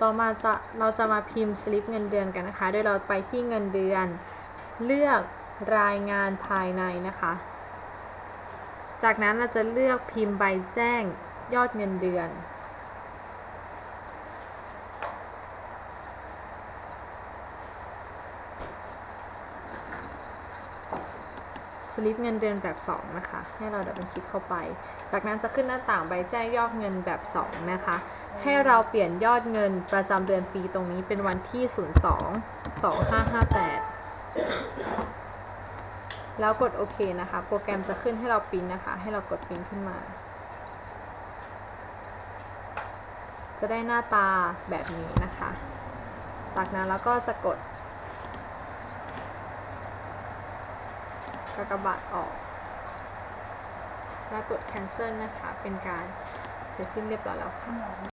ต่อมาจะเราจะมาพิมพ์สลิปเงินเดือนกันนะคะ โดยเราไปที่เงินเดือน เลือกรายงานภายในนะคะ จากนั้นเราจะเลือกพิมพ์ใบแจ้งยอดเงินเดือน สลิปเงินเดือนแบบ 2 นะคะ ให้เราดับเบิลคลิกเข้าไป จากนั้นจะขึ้นหน้าต่างใบแจ้งยอดเงินแบบ 2 นะคะ ให้เราเปลี่ยนยอดเงินประจำเดือนปีตรงนี้เป็นวันที่ 02 2558 แล้วกดโอเคนะคะ โปรแกรมจะขึ้นให้เราปริ้นนะคะ ให้เรากดปริ้นขึ้นมา จะได้หน้าตาแบบนี้นะคะ จากนั้นเราก็จะกด กากบาทออก แล้วกด cancel นะคะ เป็นการเสร็จสิ้นเรียบร้อยแล้วค่ะ